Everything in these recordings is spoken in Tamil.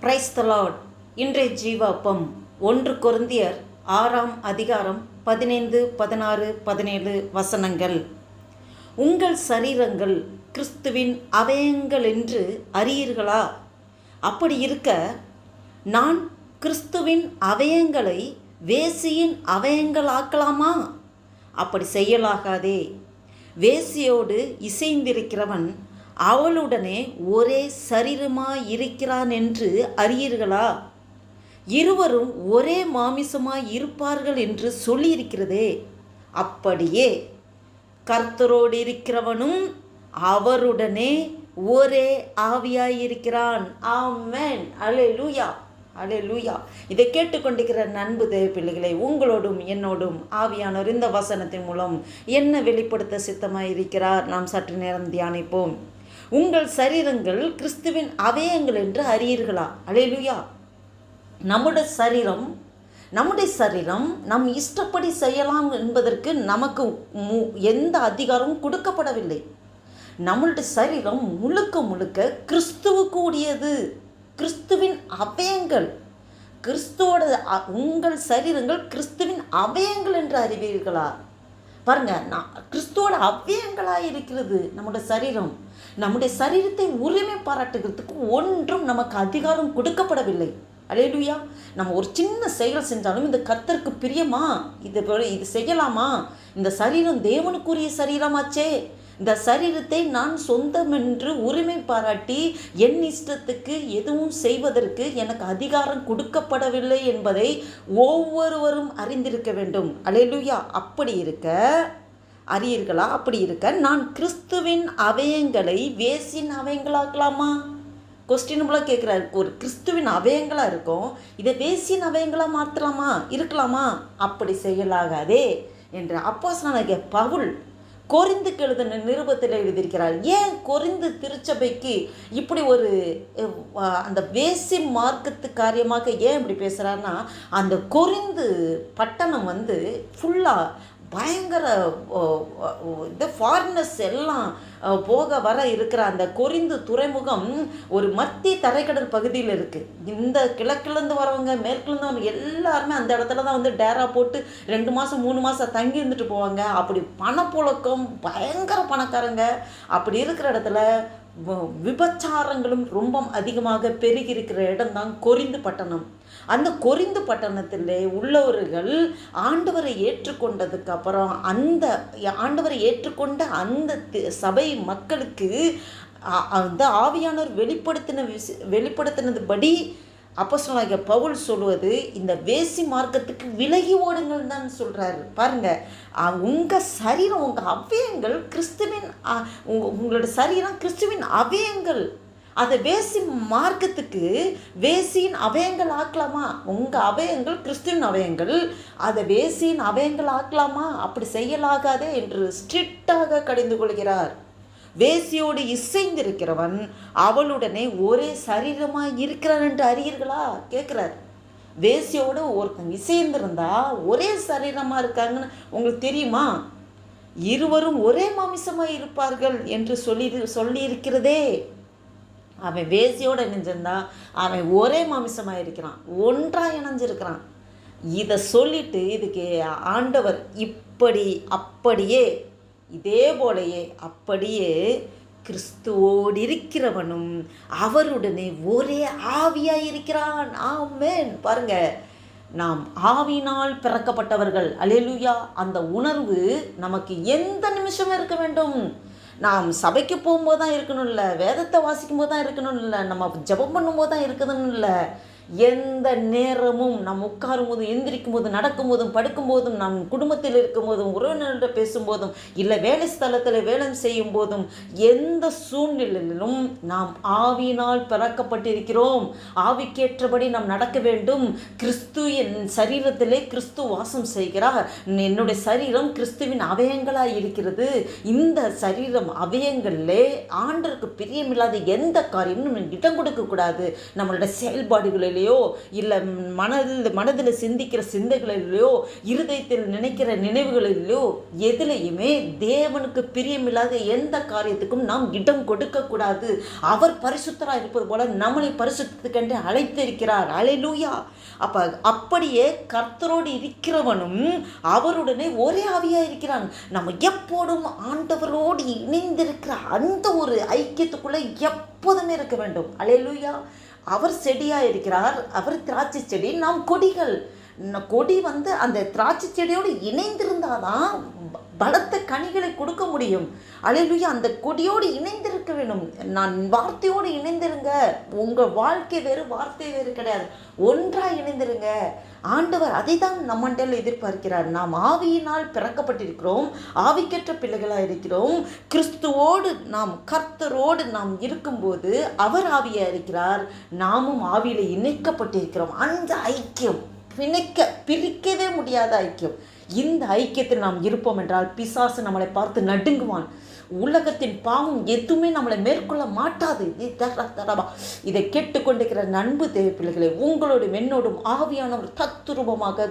பிரைஸ் இன்றைய ஜீவாப்பம் ஒன்று கொருந்தியர் ஆறாம் அதிகாரம் பதினைந்து பதினாறு பதினேழு வசனங்கள். உங்கள் சரீரங்கள் கிறிஸ்துவின் அவயங்கள் என்று அறியீர்களா? அப்படி இருக்க நான் கிறிஸ்துவின் அவயங்களை வேசியின் அவயங்களாக்கலாமா அப்படி செய்யலாகாதே. வேசியோடு இசைந்திருக்கிறவன் அவளுடனே ஒரே சரீரமாய் இருக்கிறான் என்று அறியீர்களா? இருவரும் ஒரே மாமிசமாய் இருப்பார்கள் என்று சொல்லியிருக்கிறதே. அப்படியே கர்த்தரோடு இருக்கிறவனும் அவருடனே ஒரே ஆவியாய் இருக்கிறான் லூயா அலே லூயா இதை கேட்டுக்கொண்டிருக்கிற நண்பு தேவ பிள்ளைகளை உங்களோடும் என்னோடும் ஆவியானோர் இந்த வசனத்தின் மூலம் என்ன வெளிப்படுத்த சித்தமாக இருக்கிறார் நாம் சற்று நேரம் தியானிப்போம். உங்கள் சரீரங்கள் கிறிஸ்துவின் அவயங்கள் என்று அறியீர்களா? அல்லேலூயா நம்முடைய சரீரம் நம்முடைய சரீரம் நம் இஷ்டப்படி செய்யலாம் என்பதற்கு நமக்கு மு எந்த அதிகாரமும் கொடுக்கப்படவில்லை. நம்மளுடைய சரீரம் முழுக்க முழுக்க கிறிஸ்துவுக்கு உடையது கிறிஸ்துவின் அவயங்கள். கிறிஸ்துவோட அ- உங்கள் சரீரங்கள் கிறிஸ்துவின் அவயங்கள் என்று அறிவீர்களா? பாருங்க நான் கிறிஸ்துவோட அவயங்களாக இருக்கிறது நம்முடைய சரீரம். நம்முடைய சரீரத்தை உரிமை பாராட்டுகிறதுக்கு ஒன்றும் நமக்கு அதிகாரம் கொடுக்கப்படவில்லை. அலேலுயா. நம்ம ஒரு சின்ன செயல் செஞ்சாலும் இந்த கர்த்தருக்கு பிரியமா? இது இது செய்யலாமா? இந்த சரீரம் தேவனுக்குரிய சரீரமாச்சே. இந்த சரீரத்தை நான் சொந்தம் என்று உரிமை பாராட்டி என் இஷ்டத்துக்கு எதுவும் செய்வதற்கு எனக்கு அதிகாரம் கொடுக்கப்படவில்லை என்பதை ஒவ்வொருவரும் அறிந்திருக்க வேண்டும். அலேலுயா. அப்படி இருக்க அறியீர்களா? அப்படி இருக்க நான் கிறிஸ்துவின் அவயங்களை வேசின் அவயங்களாக்கலாமா? கொஸ்டினபுளாக கேட்குறாரு ஒரு கிறிஸ்துவின் அவயங்களாக இருக்கும் இதை வேசியின் அவயங்களாக மாற்றலாமா இருக்கலாமா? அப்படி செய்யலாகாதே என்று அப்போஸ்தலனாகிய பவுல் கொரிந்துக்கு எழுதின நிருபத்தில் எழுதியிருக்கிறார். ஏன் கொரிந்து திருச்சபைக்கு இப்படி ஒரு அந்த வேசி மார்க்கத்து காரியமாக ஏன் இப்படி பேசுகிறாருன்னா அந்த கொரிந்து பட்டணம் வந்து ஃபுல்லாக பயங்கர இந்த ஃபாரினர்ஸ் எல்லாம் போக வர இருக்கிற அந்த கொரிந்து துறைமுகம் ஒரு மத்திய தரைக்கடல் பகுதியில் இருக்குது இந்த கிழக்கிலேருந்து வரவங்க மேற்குலேருந்து வரவங்க எல்லாருமே அந்த இடத்துல தான் வந்து டேரா போட்டு ரெண்டு மாதம் மூணு மாதம் தங்கி இருந்துட்டு போவாங்க. அப்படி பணப்புழக்கம் பயங்கர பணக்காரங்க. அப்படி இருக்கிற இடத்துல விபச்சாரங்களும் ரொம்ப அதிகமாக பெருகி இருக்கிற இடம்தான் கொரிந்து பட்டணம். அந்த கொரிந்து பட்டணத்திலே உள்ளவர்கள் ஆண்டவரை ஏற்றுக்கொண்டதுக்கு அப்புறம் அந்த ஆண்டவரை ஏற்றுக்கொண்ட அந்த தி- சபை மக்களுக்கு அந்த ஆவியானவர் வெளிப்படுத்தின விஷ வெளிப்படுத்தினதுபடி அப்போஸ்தலனாகிய பவுல் சொல்வது இந்த வேசி மார்க்கத்துக்கு விலகி ஓடுங்கள் தான் சொல்கிறாரு பாருங்கள் உங்கள் சரீரம் உங்கள் அவயங்கள் கிறிஸ்துவின் உங்களோட சரீரம் கிறிஸ்துவின் அவயங்கள். அதை வேசி மார்க்கத்துக்கு வேசியின் அவயங்கள் ஆக்கலாமா? உங்கள் அவயங்கள் கிறிஸ்துவின் அவயங்கள் அதை வேசியின் அவயங்கள் ஆக்கலாமா? அப்படி செய்யலாகாதே என்று ஸ்ட்ரிக்டாக கடிந்து கொள்கிறார். வேசியோடு இசைந்திருக்கிறவன் அவளுடனே ஒரே சரீரமாக இருக்கிறான் என்று அறியீர்களா? கேட்குறார். வேசியோடு ஒருத்தன் இசைந்திருந்தா ஒரே சரீரமாக இருக்காங்கன்னு உங்களுக்கு தெரியுமா? இருவரும் ஒரே மாமிசமாக இருப்பார்கள் என்று சொல்லி சொல்லியிருக்கிறதே. அவன் வேசியோடு இணைஞ்சிருந்தா அவன் ஒரே மாமிசமாக இருக்கிறான் ஒன்றாக இணைஞ்சிருக்கிறான். இதை சொல்லிட்டு இதுக்கு ஆண்டவர் இப்படி அப்படியே இதே போலயே அப்படியே கிறிஸ்துவோடு இருக்கிறவனும் அவருடனே ஒரே ஆவியாக இருக்கிறான். ஆமேன். பாருங்க நாம் ஆவினால் பிறக்கப்பட்டவர்கள். அலெலுயா அந்த உணர்வு நமக்கு எந்த நிமிஷமும் இருக்க வேண்டும். நாம் சபைக்கு போகும்போது தான் இருக்கணும் இல்லை வேதத்தை வாசிக்கும் போது தான் இருக்கணும் இல்லை நம்ம ஜெபம் பண்ணும்போது தான் இருக்குதுன்னு இல்லை எந்த நேரமும் நாம் உட்காரும் போதும் எந்திரிக்கும் போதும் நடக்கும் போதும் படுக்கும் போதும் நம் குடும்பத்தில் இருக்கும் போதும் உறவினர்கிட்ட பேசும்போதும் இல்லை வேலை ஸ்தலத்தில் வேலை செய்யும் போதும் எந்த சூழ்நிலையிலும் நாம் ஆவியினால் பிறக்கப்பட்டிருக்கிறோம். ஆவிக்கேற்றபடி நாம் நடக்க வேண்டும். கிறிஸ்து என் சரீரத்திலே கிறிஸ்து வாசம் செய்கிறார். என்னுடைய சரீரம் கிறிஸ்துவின் அவயங்களாக இருக்கிறது. இந்த சரீரம் அவயங்களிலே ஆண்டருக்கு பிரியமில்லாத எந்த காரியமும் நம்ம இடம் கொடுக்கக்கூடாது. நம்மளோட செயல்பாடுகளில் சிந்தனைகளிலேயோ இல்லை மனதில் மனதில் சிந்திக்கிற சிந்தைகளிலேயோ இருதயத்தில் நினைக்கிற நினைவுகளிலேயோ எதுலேயுமே தேவனுக்கு பிரியமில்லாத எந்த காரியத்துக்கும் நாம் இடம் கொடுக்கக்கூடாது அவர் பரிசுத்தராக இருப்பது போல நம்மளை பரிசுத்தத்துக்கென்று அழைத்திருக்கிறார். அலையிலூயா அப்போ அப்படியே கர்த்தரோடு இருக்கிறவனும் அவருடனே ஒரே ஆவியாக இருக்கிறான். நம்ம எப்போதும் ஆண்டவரோடு இணைந்திருக்கிற அந்த ஒரு ஐக்கியத்துக்குள்ளே எப்போதுமே இருக்க வேண்டும். அலையிலூயா அவர் செடியாக இருக்கிறார் அவர் திராட்சை செடி நாம் கொடிகள் கொடி வந்து அந்த திராட்சை செடியோடு இணைந்திருந்தாதான் பலத்த கனிகளை கொடுக்க முடியும். அலையிலுயா அந்த கொடியோடு இணைந்திருக்க வேண்டும். நான் வார்த்தையோடு இணைந்திருங்க. உங்கள் வாழ்க்கை வேறு வார்த்தை வேறு கிடையாது. ஒன்றாக இணைந்திருங்க. ஆண்டவர் அதை தான் நம்மண்டல் எதிர்பார்க்கிறார். நாம் ஆவியினால் பிறக்கப்பட்டிருக்கிறோம். ஆவிக்கற்ற பிள்ளைகளாக இருக்கிறோம். கிறிஸ்துவோடு நாம் கர்த்தரோடு நாம் இருக்கும்போது அவர் ஆவியாக இருக்கிறார். நாமும் ஆவியில் இணைக்கப்பட்டிருக்கிறோம். அந்த ஐக்கியம். பிணைக்க பிரிக்கவே முடியாத ஐக்கியம். இந்த ஐக்கியத்தில் நாம் இருப்போம் என்றால் பிசாசு நம்மளை பார்த்து நடுங்குவான். உலகத்தின் பாவம் எதுவுமே நம்மளை மேற்கொள்ள மாட்டாது. இதை கேட்டுக்கொண்டிருக்கிற நண்பு தேவை பிள்ளைகளை உங்களோடும் என்னோடும் ஆவியானவர் தத்துரூபமாக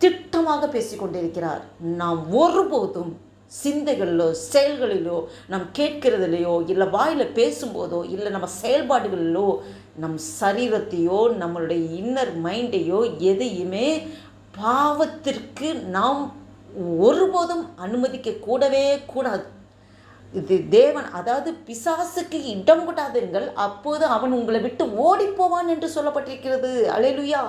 திட்டமாக பேசிக்கொண்டிருக்கிறார். நாம் ஒருபோதும் சிந்தைகளிலோ செயல்களிலோ நாம் கேட்கிறதுலையோ இல்லை வாயில் பேசும்போதோ இல்லை நம்ம செயல்பாடுகளிலோ நம் சரீரத்தையோ நம்மளுடைய இன்னர் மைண்டையோ எதையுமே பாவத்திற்கு நாம் ஒருபோதும் அனுமதிக்க கூடவே கூடாது. இது தேவன் அதாவது பிசாசுக்கு இடம் கூடாதுங்கள் அப்போது அவன் உங்களை விட்டு ஓடிப்போவான் போவான் என்று சொல்லப்பட்டிருக்கிறது. அலைலுயா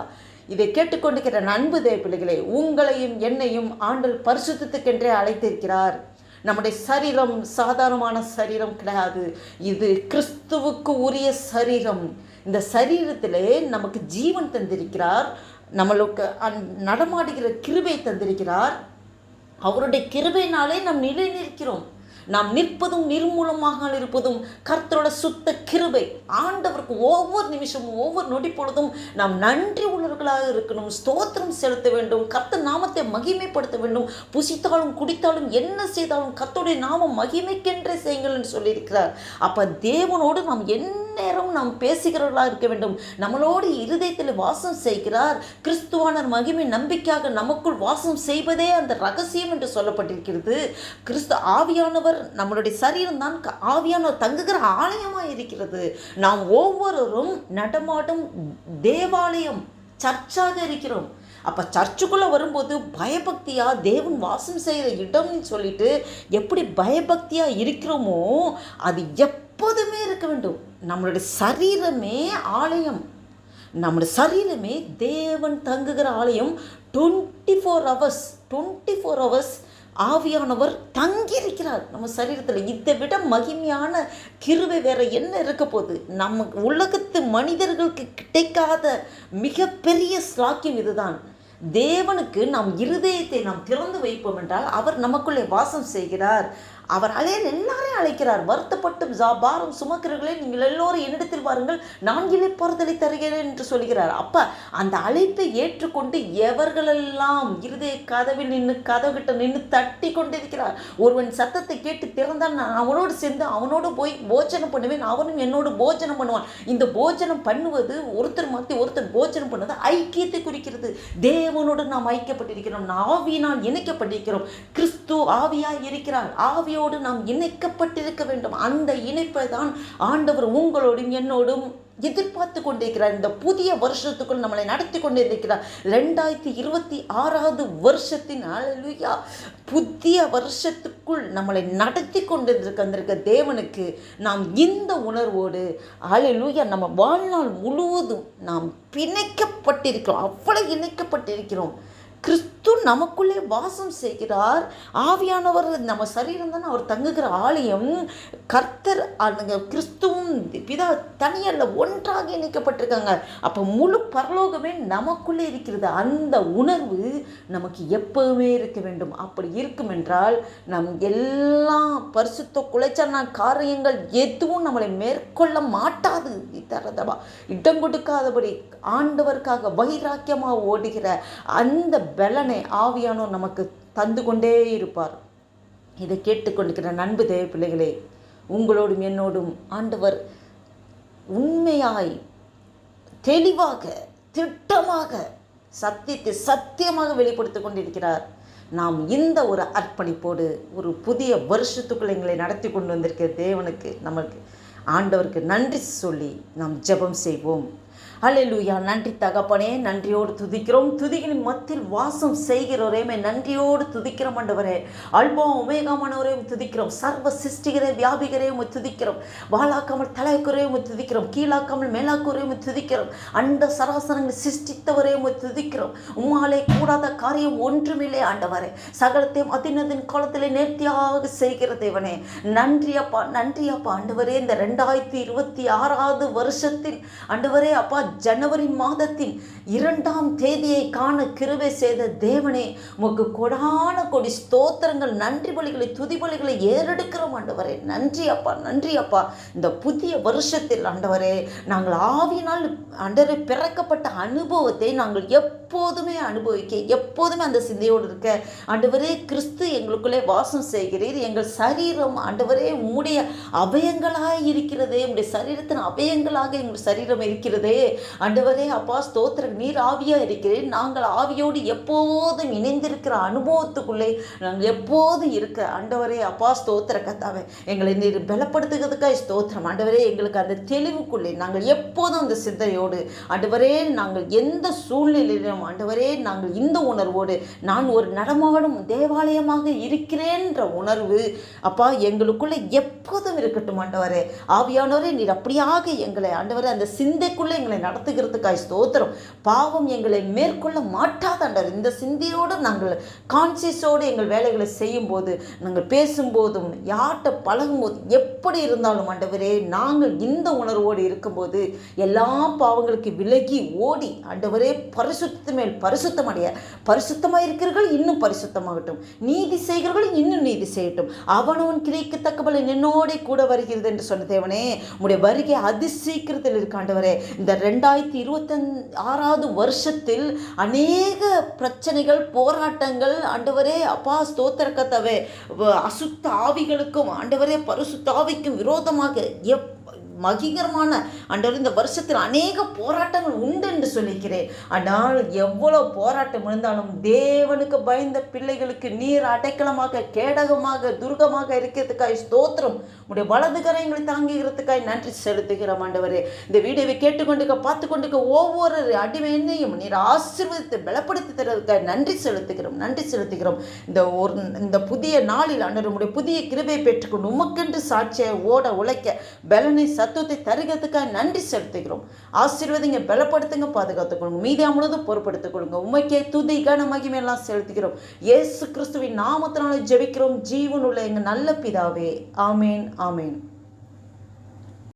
இதை கேட்டுக்கொண்டிருக்கிற நண்பு தேவ பிள்ளைகளே உங்களையும் என்னையும் ஆண்டல் பரிசுத்தத்துக்கென்றே அழைத்திருக்கிறார். நம்முடைய சரீரம் சாதாரணமான சரீரம் கிடையாது. இது கிறிஸ்துவுக்கு உரிய சரீரம். இந்த சரீரத்திலே நமக்கு ஜீவன் தந்திருக்கிறார் நம்மளுக்கு அந் நடமாடுகிற கிருபை தந்திருக்கிறார். அவருடைய கிருபைனாலே நாம் நிலை நிற்கிறோம் நாம் நிற்பதும் நிர்மூலமாக இருப்பதும் கர்த்தரோட சுத்த கிருபை. ஆண்டவருக்கு ஒவ்வொரு நிமிஷமும் ஒவ்வொரு நொடி பொழுதும் நாம் நன்றி உள்ளவர்களாக இருக்கணும். ஸ்தோத்திரம் செலுத்த வேண்டும். கர்த்த நாமத்தை மகிமைப்படுத்த வேண்டும். புசித்தாலும் குடித்தாலும் என்ன செய்தாலும் கர்த்தருடைய நாமம் மகிமைக்கென்றே செய்யுங்கள் என்று சொல்லியிருக்கிறார். அப்போ தேவனோடு நாம் என்ன நேரம் நாம் பேசுகிறவர்களாக இருக்க வேண்டும். நம்மளோடு இருதயத்தில் வாசம் செய்கிறார். கிறிஸ்துவானர் மகிமை நம்பிக்கையாக நமக்குள் வாசம் செய்வதே அந்த ரகசியம் என்று சொல்லப்பட்டிருக்கிறது. கிறிஸ்து ஆவியானவர் நம்மளுடைய சரீரம் தான் ஆவியானவர் தங்குகிற ஆலயமாக இருக்கிறது. நாம் ஒவ்வொருவரும் நடமாடும் தேவாலயம் சர்ச்சாக இருக்கிறோம். அப்போ சர்ச்சுக்குள்ளே வரும்போது பயபக்தியாக தேவன் வாசம் செய்கிற இடம்னு சொல்லிட்டு எப்படி பயபக்தியாக இருக்கிறோமோ அது எப்போதுமே இருக்க வேண்டும். நம்மளுடைய சரீரமே ஆலயம். நம்முடைய சரீரமே தேவன் தங்குகிற ஆலயம். Twenty four hours twenty four hours ஆவியானவர் தங்கியிருக்கிறார். நம்ம சரீரத்தில் இதை விட மகிமையான கிருவை வேற என்ன இருக்க போகுது? நம்ம உலகத்து மனிதர்களுக்கு கிடைக்காத மிகப்பெரிய ஸ்லாக்கியம் இதுதான். தேவனுக்கு நாம் இருதயத்தை நாம் திறந்து வைப்போம் என்றால் அவர் நமக்குள்ளே வாசம் செய்கிறார். அவர் அலையர் எல்லாரையும் அழைக்கிறார். வருத்தப்பட்டு பாரம் சுமக்கிறவர்களே நீங்கள் எல்லோரும் என்னிடத்தில் வாருங்கள் நான் பொறுதலை தருகிறேன் என்று சொல்கிறார். அப்போ அந்த அழைப்பை ஏற்றுக்கொண்டு எவர்களெல்லாம் இருதய கதவில் நின்று கதவிட்ட நின்று தட்டி கொண்டிருக்கிறார் ஒருவன் சத்தத்தை கேட்டு திறந்தான் நான் அவனோடு சேர்ந்து அவனோடு போய் போஜனம் பண்ணுவேன் அவனும் என்னோடு போஜனம் பண்ணுவான். இந்த போஜனம் பண்ணுவது ஒருத்தர் மாற்றி ஒருத்தர் போஜனம் பண்ணுவது ஐக்கியத்தை குறிக்கிறது. தேவனோடு நாம் ஐக்கியப்பட்டிருக்கிறோம் ஆவியினால் இணைக்கப்பட்டிருக்கிறோம். கிறிஸ்து ஆவியாக இருக்கிறார். ஆவி ஆவியோடு நாம் இணைக்கப்பட்டிருக்க வேண்டும். அந்த இணைப்பை தான் ஆண்டவர் உங்களோடும் என்னோடும் எதிர்பார்த்து கொண்டிருக்கிறார். இந்த புதிய வருஷத்துக்குள் நம்மளை நடத்தி கொண்டிருக்கிறார். ரெண்டாயிரத்தி இருபத்தி ஆறாவது வருஷத்தின் அழலுயா புதிய வருஷத்துக்குள் நம்மளை நடத்தி கொண்டிருக்க தேவனுக்கு நாம் இந்த உணர்வோடு அழலுயா நம்ம வாழ்நாள் முழுவதும் நாம் பிணைக்கப்பட்டிருக்கிறோம். அவ்வளவு இணைக்கப்பட்டிருக்கிறோம். கிறிஸ்து நமக்குள்ளே வாசம் செய்கிறார். ஆவியானவர் நம்ம சரீரம் தானே அவர் தங்குகிற ஆலயம். கர்த்தர் அந்த கிறிஸ்துவும் பிதா தனியல்ல ஒன்றாக இணைக்கப்பட்டிருக்காங்க. அப்போ முழு பரலோகமே நமக்குள்ளே இருக்கிறது. அந்த உணர்வு நமக்கு எப்பவுமே இருக்க வேண்டும். அப்படி இருக்கும் என்றால் நம் எல்லா பரிசுத்த குலைச்சன காரியங்கள் எதுவும் நம்மளை மேற்கொள்ள மாட்டாது. தரதவா? இடம் கொடுக்காதபடி ஆண்டவருக்காக வைராக்கியமாக ஓடுகிற அந்த பலனை ஆவியானோர் நமக்கு தந்து கொண்டே இருப்பார். இதை கேட்டுக்கொண்டிருக்கிற நண்பு தேவ பிள்ளைகளே உங்களோடும் என்னோடும் ஆண்டவர் உண்மையாய் தெளிவாக திட்டமாக சத்தியத்தை சத்தியமாக வெளிப்படுத்தி கொண்டிருக்கிறார். நாம் இந்த ஒரு அர்ப்பணிப்போடு ஒரு புதிய வருஷத்துக்குள்ள எங்களை நடத்தி கொண்டு வந்திருக்கிற தேவனுக்கு நமக்கு ஆண்டவருக்கு நன்றி சொல்லி நாம் ஜெபம் செய்வோம். அலையலூயா நன்றி தகப்பனே நன்றியோடு துதிக்கிறோம். துதிகளின் மத்தியில் வாசம் செய்கிறவரேமே நன்றியோடு துதிக்கிறோம் ஆண்டவரே. அல்பம் உமேகமானவரையும் துதிக்கிறோம். சர்வ சிருஷ்டிகரே வியாபிகரையும் துதிக்கிறோம். வாழாக்காமல் தலைக்குறையே துதிக்கிறோம். கீழாக்காமல் மேலாக்குறையும் துதிக்கிறோம். அண்ட சராசரங்கள் சிருஷ்டித்தவரையும் துதிக்கிறோம். உம்மாலே கூடாத காரியம் ஒன்றுமில்லை ஆண்டவரே. சகலத்தையும் அதினதின் காலத்திலே நேர்த்தியாக செய்கிற தேவனே. நன்றி அப்பா நன்றி அப்பா. ஆண்டவரே இந்த ரெண்டாயிரத்தி இருபத்தி ஆறாவது வருஷத்தில் ஆண்டவரே அப்பா ஜனவரி மாதத்தின் இரண்டாம் தேதியை காண கிருவை செய்த தேவனே உமக்கு கொடான கொடி ஸ்தோத்திரங்கள் நன்றி பலிகளை துதி பலிகளை ஏறெடுக்கிறோம் ஆண்டவரே. நன்றி அப்பா நன்றி அப்பா. இந்த புதிய வருஷத்தில் ஆண்டவரே நாங்கள் ஆவியினால் ஆண்டவரே பிறக்கப்பட்ட அனுபவத்தை நாங்கள் எப்போதுமே அனுபவிக்க எப்போதுமே அந்த சிந்தையோடு இருக்க ஆண்டவரே கிறிஸ்து எங்களுக்குள்ளே வாசம் செய்கிறீர். எங்கள் சரீரம் ஆண்டவரே உம்முடைய அவயங்களாக இருக்கிறதே உங்களுடைய சரீரத்தின் அவயங்களாக எங்கள் சரீரம் இருக்கிறதே. அண்டவரே அப்பா ஸ்தோத்திர நீர் ஆவியா இருக்கிறேன் நாங்கள் ஆவியோடு எப்போதும் இணைந்திருக்கிற அனுபவத்துக்குள்ளே நாங்கள் எப்போதும் இருக்க ஆண்டவரே அப்பா ஸ்தோத்திர கத்தாவே எங்களை நீர் பலப்படுத்துகிறதுக்காக ஸ்தோத்திரம். ஆண்டவரே எங்களுக்கு அந்த தெளிவுக்குள்ளே நாங்கள் எப்போதும் அந்த சிந்தனையோடு ஆண்டவரே நாங்கள் எந்த சூழ்நிலையிலும் ஆண்டவரே நாங்கள் இந்த உணர்வோடு நான் ஒரு நடமாடும் தேவாலயமாக இருக்கிறேன்ற உணர்வு அப்பா எங்களுக்குள்ளே எப்போதும் இருக்கட்டும் ஆண்டவரே. ஆவியானவரே நீர் அப்படியாக எங்களை ஆண்டவரே அந்த சிந்தைக்குள்ளே எங்களை நடத்துகிறதுக்காய் ஸ்தோத்திரம். பாவம் எங்களை மேற்கொள்ள மாட்டாதாண்டவர் இந்த சிந்தியோடு நாங்கள் கான்சியஸோடு எங்கள் வேலைகளை செய்யும்போது நாங்கள் பேசும்போதும் யார்கிட்ட பழகும்போது எப்படி இருந்தாலும் ஆண்டவரே நாங்கள் இந்த உணர்வோடு இருக்கும்போது எல்லா பாவங்களுக்கு விலகி ஓடி ஆண்டவரே பரிசுத்த மேல் பரிசுத்தமடைய. பரிசுத்தமாக இருக்கிறவர்கள் இன்னும் பரிசுத்தமாகட்டும். நீதி செய்கிறவர்கள் இன்னும் நீதி செய்யட்டும். அவனவன் கிரைக்கு தக்கபல கூட வருகிறது என்று சொன்ன தேவனே உடைய வருகை அதிசீக்கிரத்தில் இருக்காண்டவரே இந்த ரெண்டு ரெண்டாயிரத்தி இருபத்தஞ் ஆறாவது வருஷத்தில் அநேக பிரச்சனைகள் போராட்டங்கள் ஆண்டவரே அப்பா ஸ்தோத்திர கத்தவே வ- அசுத்த ஆவிகளுக்கும் ஆண்டவரே பரிசுத்த ஆவிக்கும் விரோதமாக எப் மகிகரமான ஆண்டவர் இந்த வருஷத்தில் அநேக போராட்டங்கள் உண்டு என்று சொல்லிக்கிறேன். ஆனால் எவ்வளோ போராட்டம் இருந்தாலும் தேவனுக்கு பயந்த பிள்ளைகளுக்கு நீர் அடைக்கலமாக கேடகமாக துர்கமாக இருக்கிறதுக்காய் ஸ்தோத்திரம். உடைய வலது கரைங்களை தாங்குகிறதுக்காய் நன்றி செலுத்துகிறோம் ஆண்டவரே. இந்த வீடியோவை கேட்டுக்கொண்டுக்க பார்த்து கொண்டிருக்க ஒவ்வொரு அடிமையனையும் நீர் ஆசிர்வதித்து பலப்படுத்தி தருவதற்காக நன்றி செலுத்துகிறோம் நன்றி செலுத்துகிறோம். இந்த ஒரு இந்த புதிய நாளில் ஆண்டவர் உடைய புதிய கிருபை பெற்றுக்கொண்டு உமக்கென்று சாட்சியை ஓட உழைக்க பலனை சத்துவத்தை தருகிறதுக்காக நன்றி செலுத்துகிறோம். ஆசீர்வதிங்க பலப்படுத்துங்க பாதுகாத்துக் கொள்ளுங்க. மீதியா முழுதும் பொறுப்படுத்திக் கொள்ளுங்க. உமைக்கே துதி கன மகிமையெல்லாம் செலுத்துகிறோம். இயேசு கிறிஸ்துவின் நாமத்தினால ஜெபிக்கிறோம். ஜீவனுள்ள எங்க நல்ல பிதாவே. ஆமேன் ஆமேன்.